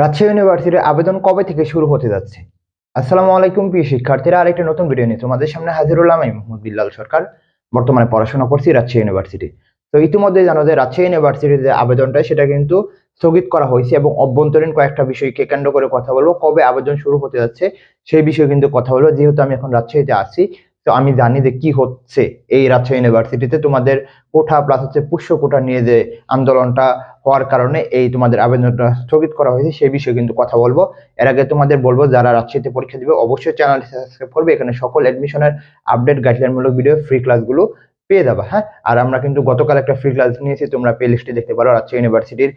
রাজশাহী ইউনিভার্সিটির আবেদন কবে থেকে শুরু হতে যাচ্ছে? আসসালামু আলাইকুম, প্রিয় শিক্ষার্থীরা। আরেকটা নতুন ভিডিও নিয়ে তোমাদের সামনে হাজিরুল্লাহ আমি মোহাম্মদ বিল্লাল সরকার। বর্তমানে পড়াশোনা করছি রাজশাহী ইউনিভার্সিটি তো ইতিমধ্যে জানো যে রাজশাহী ইউনিভার্সিটির যে আবেদনটা, সেটা কিন্তু স্থগিত করা হয়েছে এবং অভ্যন্তরীণ কয়েকটা বিষয়কে কেন্দ্র করে কথা বলব। কবে আবেদন শুরু হতে যাচ্ছে, সেই বিষয়ে কিন্তু কথা বলব। যেহেতু আমি এখন রাজশাহীতে আছি তো আমি জানি যে কি হচ্ছে এই রাজশাহী ইউনিভার্সিটিতে তোমাদের কোঠা প্লাস হচ্ছে পুষ্য কোঠা নিয়ে যে আন্দোলনটা হওয়ার কারণে এই তোমাদের আবেদনটা স্থগিত করা হয়েছে, সেই বিষয়ে কিন্তু কথা বলব। এর আগে তোমাদের বলব, যারা রাজশাহীতে পরীক্ষা দিবে, অবশ্যই চ্যানেলটি সাবস্ক্রাইব করবে। এখানে সকল অ্যাডমিশনের আপডেট গাইডলাইনমূলক ভিডিও ফ্রি ক্লাসগুলো পেয়ে যাবে হ্যাঁ? আর আমরা কিন্তু গতকাল একটা ফ্রি ক্লাস নিয়েছি, তোমরা প্লে লিস্টে দেখতে পারো, রাজশাহী ইউনিভার্সিটির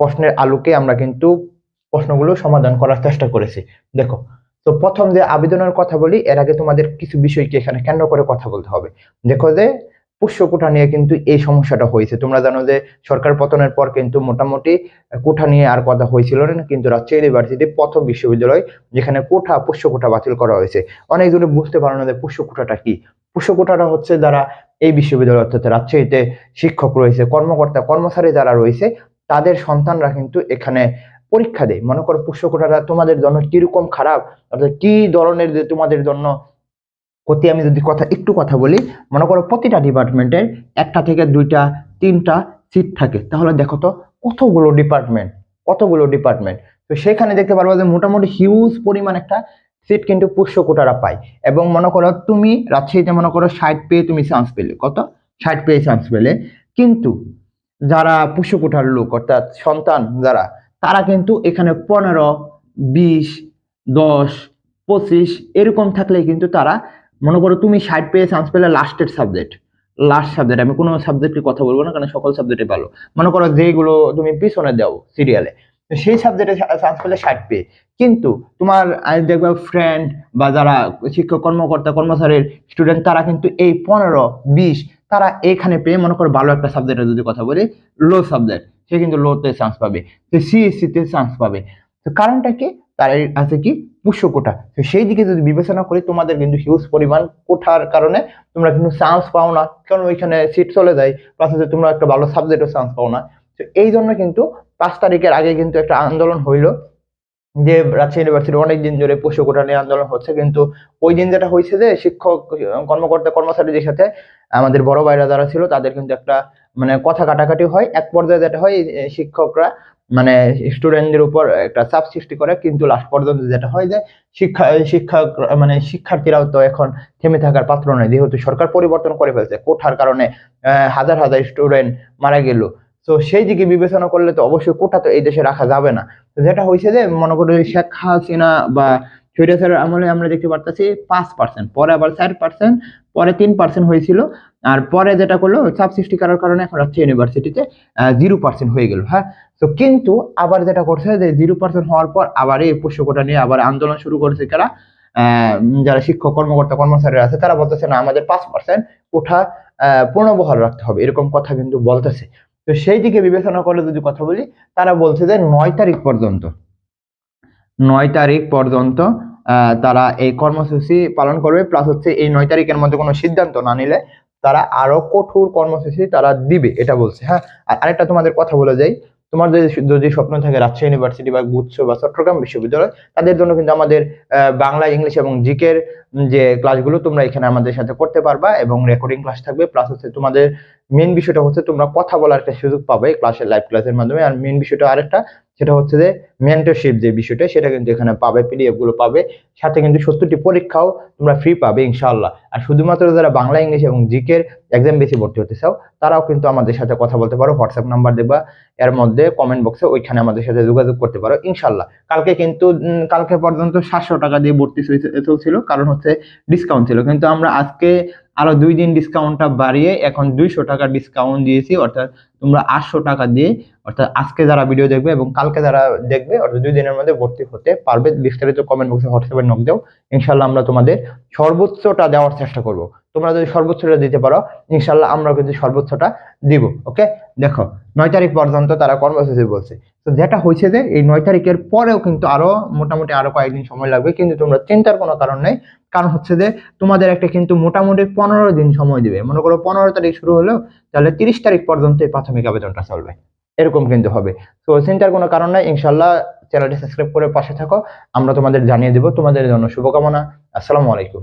প্রশ্নের আলোকে আমরা কিন্তু প্রশ্নগুলো সমাধান করার চেষ্টা করেছি। দেখো তো প্রথম যে আবেদনের কথা বলি, এর আগে তোমাদের কিছু বিষয়কে এখানে কেন্দ্র করে কথা বলতে হবে। দেখো যে, পুষ্য কোঠা নিয়ে কিন্তু এই সমস্যাটা হয়েছে। তোমরা জানো যে, সরকার পতনের পর কিন্তু মোটামুটি কোঠা নিয়ে আর কথা হয়েছিল না, কিন্তু রাজশাহী ইউনিভার্সিটি প্রথম বিশ্ববিদ্যালয় যেখানে কোঠা, পুষ্য কোঠা বাতিল করা হয়েছে। অনেকজনে বুঝতে পারো না যে পুষ্য কোঠাটা কি। পুষ্য কোঠাটা হচ্ছে যারা এই বিশ্ববিদ্যালয় অর্থাৎ রাজশাহীতে শিক্ষক রয়েছে, কর্মকর্তা, কর্মচারী যারা রয়েছে, তাদের সন্তানরা কিন্তু এখানে পরীক্ষা দেয়। মনে করো পুষ্য কোঠাটা তোমাদের জন্য কীরকম খারাপ, অর্থাৎ কি ধরনের যে তোমাদের জন্য ক্ষতি, আমি যদি কথা, একটু কথা বলি, মনে করো প্রতিটা ডিপার্টমেন্টের একটা থেকে দুইটা, তিনটা সিট থাকে। তাহলে দেখো তো কতগুলো ডিপার্টমেন্ট কতগুলো ডিপার্টমেন্ট। তো সেখানে দেখতে পারব যে মোটামুটি হিউজ পরিমাণ একটা সিট কিন্তু পুষ্য কোটারা পায়। এবং মনে করো তুমি রাজশাহীতে মনে করো ষাট পেয়ে তুমি চান্স পেলে। কত? ষাট পেয়ে চান্স পেলে। কিন্তু যারা পুষ্য কোটার লোক, অর্থাৎ সন্তান যারা তারা কিন্তু এখানে পনেরো, বিশ, দশ, পঁচিশ এরকম থাকলে কিন্তু তারা, মনে করো তুমি ষাট পেয়ে চান্স পেলে লাস্টের সাবজেক্ট লাস্ট সাবজেক্ট আমি কোনো সাবজেক্টের কথা বলব না, কারণ সকল সাবজেক্টে ভালো। মনে করো যেগুলো তুমি পিছনে দাও সিরিয়ালে সেই সাবজেক্টে চান্স পেলে ষাট পেয়ে। কিন্তু তোমার দেখবে ফ্রেন্ড বা যারা শিক্ষক, কর্মকর্তা, কর্মচারীর স্টুডেন্ট তারা কিন্তু এই পনেরো, বিশ, তারা এখানে পেয়ে মনে করো ভালো একটা সাবজেক্টের যদি কথা বলি লো সাবজেক্ট সে কিন্তু লোতে চান্স পাবে। তো সিএসসিতে চান্স পাবে। তো কারণটা কি? তার আছে কি? পুষ্য কোঠা তো সেই দিকে যদি বিবেচনা করি, তোমাদের কিন্তু হিউজ পরিমাণ কোঠার কারণে তোমরা কিন্তু চান্স পাও না। কারণ ওইখানে সিট চলে যায় প্লাস হচ্ছে তোমরা একটা ভালো সাবজেক্টও চান্স পাও না। তো এই জন্য কিন্তু পাঁচ তারিখের আগে কিন্তু একটা আন্দোলন হইল, যে রাজশাহী ইউনিভার্সিটি অনেক দিন ধরে পোষ্য কোটা নিয়ে আন্দোলন হচ্ছে। কিন্তু ওই দিন যেটা হয়েছে যে, শিক্ষক, কর্মকর্তা, কর্মচারীদের সাথে আমাদের বড় ভাইরা যারা ছিল, তাদের কিন্তু একটা মানে কথা কাটাকাটি হয়, এক পর্যায়ে যেটা হয় শিক্ষকরা মানে স্টুডেন্টদের উপর একটা চাপ সৃষ্টি করে, কিন্তু লাস্ট পর্যন্ত যেটা হয় যে শিক্ষা, শিক্ষক মানে শিক্ষার্থীরাও তো এখন থেমে থাকার পাত্র নয়, যেহেতু সরকার পরিবর্তন করে ফেলছে, কোঠার কারণে হাজার হাজার স্টুডেন্ট মারা গেল। তো সেই দিকে বিবেচনা করলে তো অবশ্যই কোটা তো এই দেশে রাখা যাবে না। যেটা হয়েছে যে মনে করি শেখ হাসিনা বা স্বৈরাচারের আমলে আমরা দেখতে পারতেছি পাঁচ পার্সেন্ট পরে আবার চার পার্সেন্ট পরে তিন পার্সেন্ট হয়েছিল। আর পরে যেটা করল চাপ সৃষ্টি করার কারণে এখন রাজশাহী ইউনিভার্সিটিতে জিরো পার্সেন্ট হয়ে গেল হ্যাঁ? তো কিন্তু আবার যেটা করছে যে জিরো পার্সেন্ট হওয়ার পর আবার এই পোষ্যকোটা নিয়ে আবার আন্দোলন শুরু করেছে কারা? যারা শিক্ষক কর্মকর্তা কর্মচারীরা আছে তারা বলতেছে না আমাদের পাঁচ পার্সেন্ট কোঠা আহ, পূর্ণবহাল রাখতে হবে। এরকম কথা কিন্তু বলতেছে। তো সেই দিকে বিবেচনা করলে যদি কথা বলি তারা বলছে যে নয় তারিখ পর্যন্ত নয় তারিখ পর্যন্ত তারা এই কর্মসূচি পালন করবে প্লাস হচ্ছে এই নয় তারিখের মধ্যে কোনো সিদ্ধান্ত না নিলে তারা আরও কঠোর কর্মসূচি তারা দিবে, এটা বলছে হ্যাঁ? আর আরেকটা তোমাদের কথা বলে যাই তোমার যদি স্বপ্ন থাকে রাজশাহী ইউনিভার্সিটি বা গুচ্ছ বা চট্টগ্রাম বিশ্ববিদ্যালয়, তাদের জন্য কিন্তু আমাদের বাংলা, ইংলিশ এবং জিকের যে ক্লাসগুলো তোমরা এখানে আমাদের সাথে করতে পারবা এবং রেকর্ডিং ক্লাস থাকবে প্লাস হচ্ছে তোমাদের মেন বিষয়টা হচ্ছে তোমরা কথা বলার একটা সুযোগ পাবে ক্লাসের লাইভ ক্লাসের মাধ্যমে। আর মেন বিষয়টা আরেকটা সেটা হচ্ছে যে মেন্টরশিপ যে বিষয়টা, সেটা কিন্তু এখানে পাবে পিডিএফগুলো পাবে। সাথে কিন্তু সত্তরটি পরীক্ষাও তোমরা ফ্রি পাবে, ইনশাআল্লাহ। আর শুধুমাত্র যারা বাংলা, ইংলিশ এবং জিকের এক্সাম বেশি ভর্তি হতে চাও, তারাও কিন্তু আমাদের সাথে কথা বলতে পারো হোয়াটসঅ্যাপ নাম্বার দেখবা এর মধ্যে কমেন্ট বক্সে ওইখানে আমাদের সাথে যোগাযোগ করতে পারো, ইনশাআল্লাহ। কালকে কিন্তু কালকে পর্যন্ত সাতশো টাকা দিয়ে ভর্তি চলছে- চলছিল, কারণ হচ্ছে ডিসকাউন্ট ছিল। কিন্তু আমরা আজকে আরও দুই দিন ডিসকাউন্টটা বাড়িয়ে এখন দুইশো টাকা ডিসকাউন্ট দিয়েছি, অর্থাৎ তোমরা আটশো টাকা দিয়ে, অর্থাৎ আজকে যারা ভিডিও দেখবে এবং কালকে যারা দেখবে, অর্থাৎ দুই দিনের মধ্যে ভর্তি হতে পারবে, বিস্তারিত কমেন্ট বক্সে হোয়াটসঅ্যাপে নক দাও। ইনশাল্লাহ আমরা তোমাদের সর্বোচ্চটা দেওয়ার চেষ্টা করব। তোমরা যদি সর্বোচ্চটা দিতে পারো ইনশাল্লাহ আমরা কিন্তু সর্বোচ্চটা দিব ওকে দেখো, নয় তারিখ পর্যন্ত তারা কর্মসূচি বলছে। তো যেটা হয়েছে যে, এই নয় তারিখের পরেও কিন্তু আরও মোটামুটি আরও কয়েকদিন সময় লাগবে, কিন্তু তোমরা চিন্তার কোনো কারণ নেই। কারণ হচ্ছে যে, তোমাদের একটা কিন্তু মোটামুটি পনেরো দিন সময় দিবে। মনে করো পনেরো তারিখ শুরু হলেও তাহলে তিরিশ তারিখ পর্যন্ত এই প্রাথমিক আবেদনটা চলবে। এরকম কিন্তু হবে। তো চিন্তার কোনো কারণ নাই ইনশাল্লাহ চ্যানেলটি সাবস্ক্রাইব করে পাশে থাকো। আমরা তোমাদের জানিয়ে দেবো। তোমাদের জন্য শুভকামনা। আসসালামু আলাইকুম।